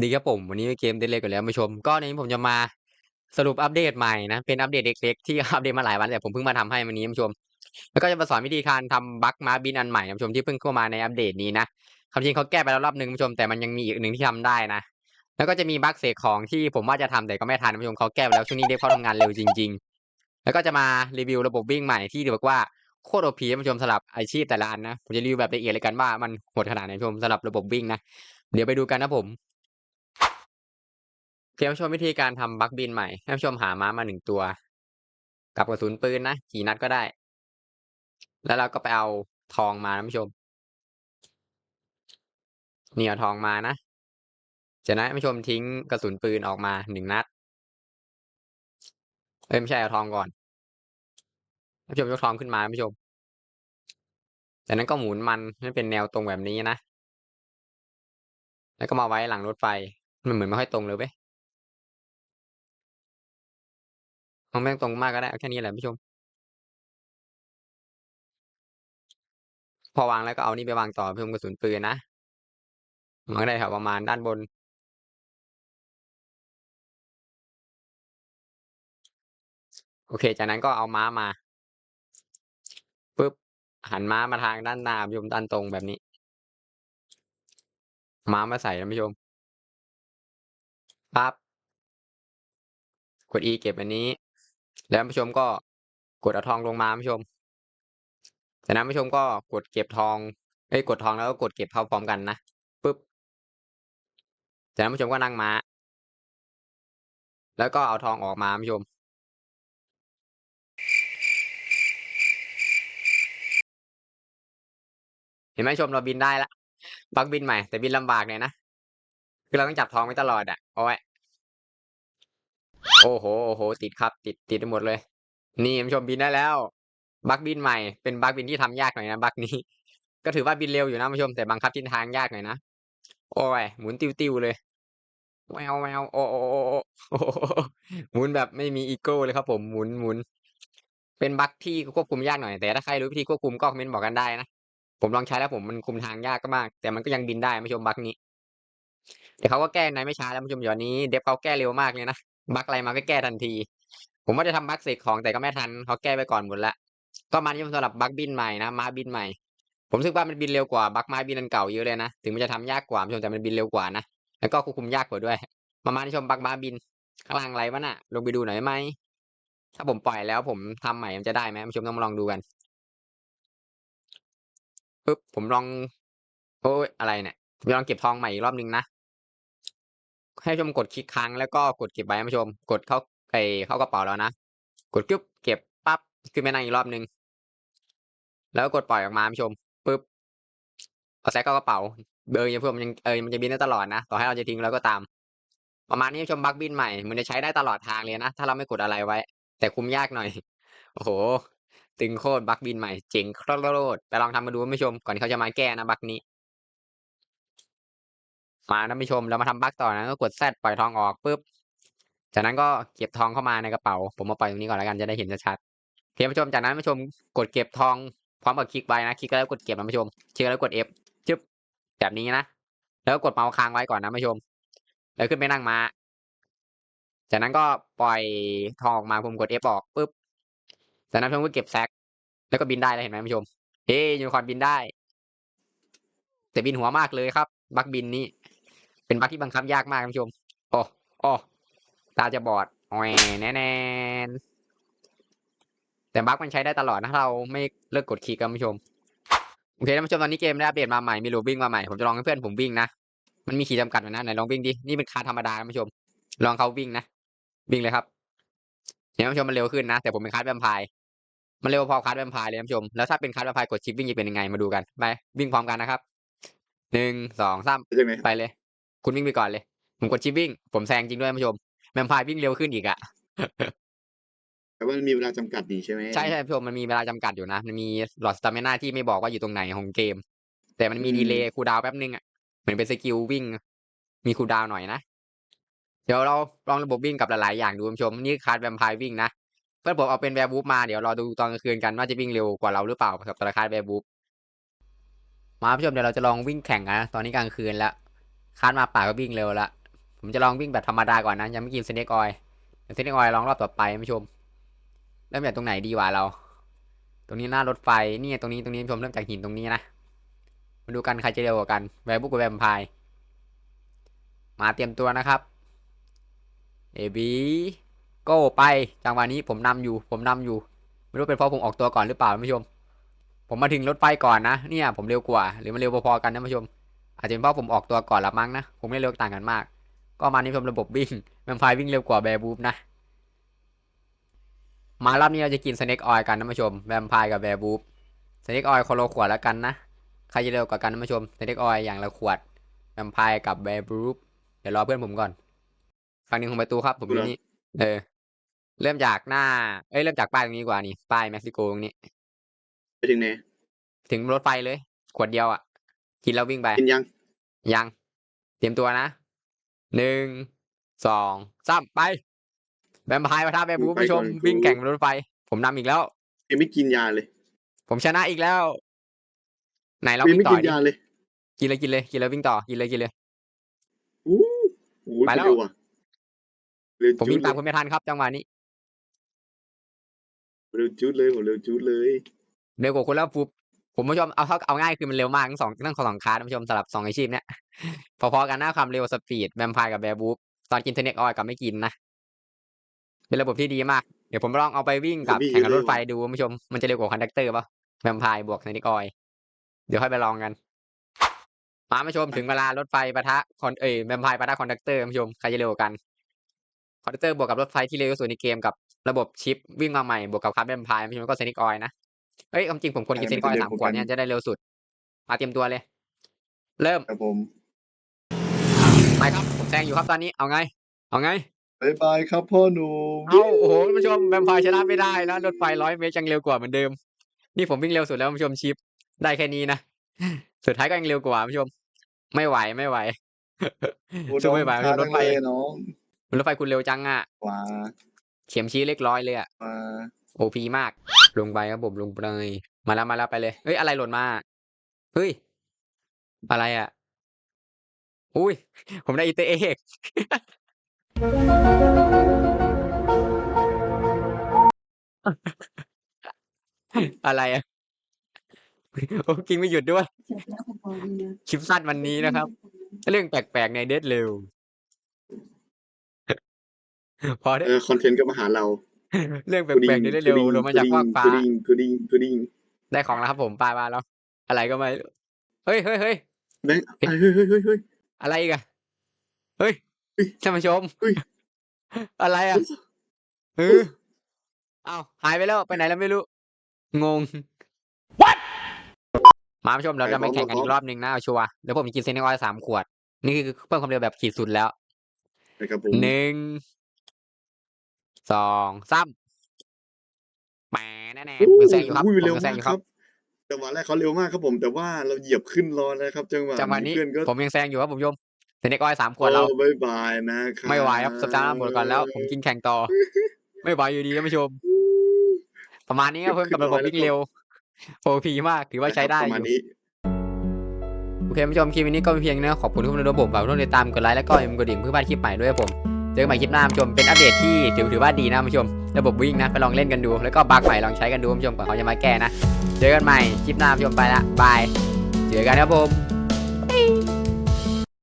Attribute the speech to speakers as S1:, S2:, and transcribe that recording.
S1: ดีครับผม วันนี้เกมเดเล็กกันแล้วมาชม ก็ในนี้ผมจะมาสรุปอัปเดตใหม่นะ เป็นอัปเดตเล็กๆที่อัปเดตมาหลายวันแต่ผมเพิ่งมาทำให้วันนี้มาชม แล้วก็จะมาสอนวิธีการทำบั๊กมาบินอันใหม่นะชมที่เพิ่งเข้ามาในอัปเดตนี้นะความจริงเขาแก้ไปแล้วรอบหนึ่งผู้ชมแต่มันยังมีอีกหนึ่งที่ทำได้นะ แล้วก็จะมีบั๊กเสกของที่ผมว่าจะทำแต่ก็ไม่ทันผู้ชมเขาแก้ไปแล้วช่วงนี้เดฟเขาทำงานเร็วจริง ๆ แล้วก็จะมารีวิวระบบวิ่งใหม่ที่บอกว่าโคตรโอพีผู้ชมสำหรับอาชีพแต่ละอันนะผมจะรีวิวแบบละเอียดเลยกันว่ามันโหดขนาดไหนผู้ชมสำหรับระบบวิ่งนะเดี๋ยวไปดูกันนะผม เดี๋ยวชมวิธีการทำบัคบินใหม่ให้ผู้ชมหาม้ามาหนึ่งตัว กับกระสุนปืนนะกี่นัดก็ได้ แล้วเราก็ไปเอาทองมานะผู้ชมนี่เอาทองมานะจากนั้นผู้ชมทิ้งกระสุนปืนออกมาหนึ่งนัดเอ้ยไม่ใช่เอาทองก่อนผู้ชมยกทองขึ้นมาผู้ชมจากนั้นก็หมุนมันให้เป็นแนวตรงแบบนี้นะแล้วก็มาไว้หลังรถไฟมันเหมือนไม่ค่อยตรงเลยเว้ย เอาแม่งตรงมากก็ได้เอาแค่นี้แหละผู้ชม พอวางแล้วก็เอานี่ไปวางต่อเพิ่มกระสุนปืนนะวางได้แถวประมาณด้านบน โอเค จากนั้นก็เอาม้ามาปุ๊บหันม้ามาทางด้านหน้าผู้ชมด้านตรงแบบนี้ ม้ามาใส่นะผู้ชมปั๊บกด E เก็บอันนี้ แล้วผู้ชมก็กดเอาทองลงมาผู้ชมจากนั้นผู้ชมก็กดเก็บทองเอ้ยกดทองแล้วก็กดเก็บเข้าพร้อมกันนะปุ๊บจากนั้นผู้ชมก็นั่งม้า แล้วก็เอาทองออกมาผู้ชม เห็นไหมชมเราบินได้ละบักบินใหม่แต่บินลำบากหน่ยนะ คือเราต้องจับทองไว้ตลอดอะเอาไว้ โอ้โหโอ้โห ติดครับ ติดติดไปหมดเลย นี่ผู้ชมบินได้แล้ว บักบินใหม่ เป็นบักบินที่ทำยากหน่อยนะบักนี้ ก็ถือว่าบินเร็วอยู่นะผู้ชม แต่บังคับทิศทางยากหน่อยนะ โอ้ย หมุนติวๆเลยแววแววโอ้โอ้โอ้หมุนแบบไม่มีอีโก้เลยครับผม หมุนหมุน เป็นบักที่ควบคุมยากหน่อย แต่ถ้าใครรู้วิธีควบคุมก็คอมเมนต์บอกกันได้นะ ผมลองใช้แล้วผมมันคุมทางยากก็มาก แต่มันก็ยังบินได้ไม่ชมบักนี้ เดี๋ยวเขาก็แก้ในไม่ช้าแล้วผู้ชมเดี๋ยวนี้ เดฟเขาแก้เร็วมากเลยนะ บั๊กอะไรมาก็แก้ทันที ผมว่าจะทำบั๊กเสกของแต่ก็ไม่ทันเขาแก้ไปก่อนหมดละก็มาที่สำหรับบั๊กบินใหม่นะม้าบินใหม่ ผมรู้สึกว่ามันบินเร็วกว่าบั๊กม้าบินอันเก่าเยอะเลยนะถึงมันจะทำยากกว่าชมแต่มันบินเร็วกว่านะแล้วก็ควบคุมยากกว่าด้วย มามาที่ชมบักม้าบินข้างล่างอะไรวะน่ะ ลงไปดูหน่อยไหมถ้าผมปล่อยแล้วผมทำใหม่มันจะได้ไหมผู้ชมต้องมาลองดูกันปึ๊บผมลองโอ้ยอะไรเนี่ยผมลองเก็บทองใหม่อีกรอบนึงนะ ให้ชมกดคลิกค้างแล้วก็กดเก็บไว้นะผู้ชม กดเข้าไอเข้ากระเป๋าแล้วนะ กดกึ๊บเก็บปั๊บขึ้นไปนั่งอีกรอบนึง แล้วกดปล่อยออกมาผู้ชมปึ๊บเอาแซกเข้ากระเป๋าเบอร์ยังเพื่มยังเออมันจะบินได้ตลอดนะ ต่อให้เราจะทิ้งแล้วก็ตาม ประมาณนี้ชมบักบินใหม่มันจะใช้ได้ตลอดทางเลยนะ ถ้าเราไม่กดอะไรไว้ แต่คุมยากหน่อย โอ้โห ตึงโคตรบักบินใหม่ เจ๋งโคตรโลดไปลองทำมาดูไม่ชม ก่อนที่เขาจะมาแก้นะบักนี้ มานะไม่ชมเรามาทำบักต่อนะก็กดแซดปล่อยทองออกปุ๊บจากนั้นก็เก็บทองเข้ามาในกระเป๋า ผมมาปล่อยตรงนี้ก่อนแล้วกันจะได้เห็นชัดๆเพียงผู้ชมจากนั้นผู้ชมกดเก็บทองพร้อมกับคลิกไว้นะคลิกแล้วกดเก็บนะผู้ชมคลิกแล้วกด F จึ๊บแบบนี้นะแล้วกดเมาส์ค้างไว้ก่อนนะผู้ชม แล้วขึ้นไปนั่งมาจากนั้นก็ปล่อยทองออกมาผมกด F ออกปุ๊บจากนั้นผมก็เก็บแซกแล้วก็บินได้แล้วเห็นไหมผู้ชมเฮ้ยยูนิคอร์นบินได้ แต่บินหัวมากเลยครับ บักบินนี้ เป็นบักที่บังคับยากมากผู้ชมโอ้โอ้ตาจะบอดแหวแน่แน่แต่บักมันใช้ได้ตลอดนะถ้าเราไม่เลิกกดคลิกครับผู้ชมโอเคท่านผู้ชมตอนนี้เกมได้อัปเดตมาใหม่มีรูวิ่งมาใหม่ผมจะลองให้เพื่อนผมวิ่งนะมันมีขีดจำกัดไว้นะไหนลองวิ่งดินี่เป็นคาร์ธรรมดาท่านผู้ชม ลองเขาวิ่งนะวิ่งเลยครับเห็นไหมท่านผู้ชมมันเร็วขึ้นนะแต่ผมเป็นคาร์ดแวมไพร์มันเร็วพอคาร์ดแวมไพร์เลยท่านผู้ชมแล้วถ้าเป็นคาร์ดแวมไพร์กดชิปวิ่งจะเป็นยังไงมาดูกันไปวิ่งพร้อมกันนะครับหนึ่งสองสาม
S2: ใช่ไหม
S1: ไปเลย คุณวิ่งไปก่อนเลย ผมกดชิปวิ่ง ผมแซงจริงด้วยท่านผู้ชมแวมไพร์วิ่งเร็วขึ้นอีกอะ
S2: แต่ว่ามันมีเวลาจำกัดดีใช่ไหม
S1: ใช่ใช่ผู้ชมมันมีเวลาจำกัดอยู่นะ มันมีหลอดสตามินาที่ไม่บอกว่าอยู่ตรงไหนของเกม แต่มันมีดีเลย์คูลดาวน์แป๊บนึงอะเหมือนเป็นสกิลวิ่ง มีคูลดาวน์หน่อยนะ เดี๋ยวเราลองระบบวิ่งกับหลายๆอย่างดูคุณผู้ชม นี่คาร์ดแวมไพร์วิ่งนะ เพื่อนผมเอาเป็นแวร์บูฟมา เดี๋ยวรอดูตอนกลางคืนกันว่าจะวิ่งเร็วกว่าเราหรือเปล่ากับตัวคาร์ดแวร์บูฟมาผู้ชมเดี๋ยวเราจะลองวิ่งแข่งกันนะตอนนี้กลางคืนแล้ว คาร์ดมาป่าก็วิ่งเร็วละ ผมจะลองวิ่งแบบธรรมดาก่อนนะ ยังไม่กินเซนเนกออยเซนเนกออยลองรอบต่อไปนผู้ชม เริ่มจากตรงไหนดีวะเรา ตรงนี้หน้ารถไฟ นี่ตรงนี้ตรงนี้ท่านผู้ชมเริ่มจากหินตรงนี้นะ มาดูกันใครจะเร็วกว่ากัน แวร์บุกกับแวมไพร์มาเตรียมตัวนะครับ เอบีโก้ไป จังหวะนี้ผมนำอยู่ ผมนำอยู่ ไม่รู้เป็นเพราะผมออกตัวก่อนหรือเปล่าท่านผู้ชม ผมมาถึงรถไฟก่อนนะ เนี่ยผมเร็วกว่า หรือมันเร็วพอๆกันนะท่านผู้ชม อาจจะเป็นเพราะผมออกตัวก่อนละมั้งนะ ผมไม่เร็วต่างกันมาก ก็มานี่ผมระบบวิ่งแวมไพร์วิ่งเร็วกว่าแบร์บูฟนะ มารอบนี้เราจะกินสเน็กออยกันนะผู้ชมแวมไพร์กับแบร์บูฟสเน็กออยคนละขวดแล้วกันนะใครจะเร็วกว่ากันนะผู้ชมสเน็กออยอย่างละขวดแวมไพร์กับแบร์บูฟเดี๋ยวรอเพื่อนผมก่อนฝั่งหนึ่งของประตูครับ ผมอยู่นี่เออเริ่มจากหน้า เอ้ย เริ่มจากป้ายตรงนี้ดีกว่านี่ ป้ายเม็กซิโกตรงนี้
S2: ไปถึงไหน
S1: ถึงรถไฟเลย ขวดเดียวอะ กินแล้ววิ่งไป
S2: กินยัง
S1: ยัง เตรียมตัวนะหนึ่งสองสามไปแวมไพร์ประทับแบมบู
S2: ไป
S1: ผู้ชม
S2: ก่อนกู
S1: วิ่งแข่งบนรถไฟ ผมนำอีกแล้ว
S2: ยังไม่กินยาเลย
S1: ผมชนะอีกแล้ว ไหนเรา
S2: ยัง
S1: วิ่ง
S2: ไม่
S1: ต่อ
S2: กิน
S1: ดิ
S2: ยาเลย
S1: กินเลยกินเลย กินเลยวิ่งต่อ กินเลยกินเลย
S2: อู้หู
S1: ไปแล้ว
S2: เร็วอะเร็ว
S1: ผม
S2: จุ
S1: วิ่
S2: ด
S1: ง
S2: เล
S1: ตาม
S2: ย
S1: คุณไม่ทันครับจังหวะนี้
S2: เร็วจุดเลยผมเร็วจุดเลย
S1: เร็วกว่าคุณแล้วปุ๊บ ผมผู้ชมเอาเท่าเอาง่ายคือมันเร็วมากทั้งสองทั้งสองคลาสท่านผู้ชมสำหรับสองอาชีพเนี้ยพอๆกันนะความเร็วสปีดแวมไพร์กับแบร์บูฟตอนกินเทนเน็กออยกับไม่กินนะเป็นระบบที่ดีมาก เดี๋ยวผมลองเอาไปวิ่งกับแข่งกับรถไฟดูคุณผู้ชมมันจะเร็วกว่าคอนดักเตอร์ป่ะแวมไพร์บวกเทนเน็กออยเดี๋ยวค่อยไปลองกันมาผู้ชมถึงเวลารถไฟปะทะคอนเอ้ยแวมไพร์ปะทะคอนดักเตอร์ผู้ชมใครจะเร็วกว่ากันคอนดักเตอร์บวกกับรถไฟที่เร็วที่สุดในเกมกับระบบชิปวิ่งมาใหม่บวกกับคาร์บแวมไพร์ผู้ชมก็เทนเน็กออยนะ เฮ้ยความจริงผมควรกินเทนเน็กออยสามขวดเนี่ยจะได้เร็วสุด มาเตรียมตัวเลย เริ่ม
S2: ครับผม
S1: ไปครับผมแซงอยู่ครับตอนนี้เอาไง เอาไง
S2: บายบายครับพ่อหนุ่ม
S1: เอาโอ้โหท่านผู้ชมแวมไพร์ชนะไม่ได้นะรถไฟร้อยเมตรยังเร็วกว่าเหมือนเดิม นี่ผมวิ่งเร็วสุดแล้วท่านผู้ชมชิปได้แค่นี้นะสุดท้ายก็ยังเร็วกว่าท่านผู้ชม ไม่ไหวไม่ไหว
S2: โอ้
S1: สู้ไม่ไหว
S2: น้อง
S1: รถไฟ
S2: ช้าจังเลยน้อง
S1: รถไฟคุณเร็วจังอะ
S2: ว้า
S1: เข็มชี้เล็กร้อยเลยอะ
S2: ว้า
S1: โอพีมาก ลงไปครับผมลงไปเลยมาแล้วมาแล้วไปเลยเฮ้ยอะไรหล่นมาเฮ้ยอะไรอะ อุ้ย ผมได้อีเตเอกอะไรอะโอ้กินไม่หยุดด้วย คลิปสั้นวันนี้นะครับ เรื่องแปลกๆในเดทเร็วพอได้
S2: เออคอนเทนต์ก็มาหาเรา
S1: เรื่องแป
S2: กูดิ้
S1: ล
S2: ง
S1: กๆในเดทเร็วลงมาจากฟากฟ้า
S2: กูดิ้งกูดิ้งกูดิ้ง
S1: ได้ของแล้วครับผมปลายมาแล้ว อะไรก็ไม่รู้เฮ้ยเฮ้ยเฮ้ย
S2: แบงค์เฮ้ยเฮ้ยเฮ้ยเฮ้ยเฮ้ย
S1: อะไรอีกอะเฮ้ย
S2: เฮ้ย
S1: ท่านผู้ชม
S2: เฮ้ย
S1: อะไรอะเอออ้าวหายไปแล้วไปไหนแล้วไม่รู้ งงมาผู้ชมเราจะไปแข่งกันอีกรอบหนึ่งนะเอาชัวร์เดี๋ยวผมจะกินเซนต์ออยสามขวด นี่คือเพิ่มความเร็วแบบขีดสุดแล้ว
S2: นะครับผม
S1: หนึ่ง สองสามแหมแน่ๆผมแซงอยู่ครับ
S2: อุ้
S1: ผม
S2: เร็ว
S1: ยังแซ
S2: มาง
S1: อกยู่
S2: ค
S1: ค
S2: รั
S1: รั
S2: บบจังหวะแรกเขาเร็วมากครับผม แต่ว่าเราเหยียบขึ้นรอแล้วครับ จังหวะ
S1: จังหวะนี้
S2: เพื่อนก็
S1: ผมยังแซงอยู่ครับผมโยมเซนต์ออยสามขวดเรา
S2: โอ้บายบายนะครับ
S1: ไม่ไหวครับสตาร์ทหมดก่อนแล้ว ผมกินแข่งต่อ ไม่ไหวอยู่ดีท่านผู้ชม ประมาณนี้ครับเพิ่มกับระบบวิ่งเร็วโอพีมากถือว่าใช้ได้
S2: ประ
S1: อ
S2: มาณ
S1: ยู่
S2: นี้
S1: โอเคท่านผู้ชมคลิปนี้ก็เป็นเพียงนะขอบคุณทุกคนที่รับผมฝากทุกคนติดตามกดไลค์แล้วก็อย่าลืมกดดิ่งเพื่อพลาดคลิปใหม่ด้วยครับผม เจอกันใหม่คลิปหน้าผู้ชมเป็นอัปเดตที่ถือถือว่าดีนะผู้ชม ระบบวิ่งนะไปลองเล่นกันดู แล้วก็บั๊กใหม่ลองใช้กันดูผู้ชมก่อนเขาจะมาแก้นะ เจอกันใหม่คลิปหน้าผู้ชมไปละบาย เจอกันครับผม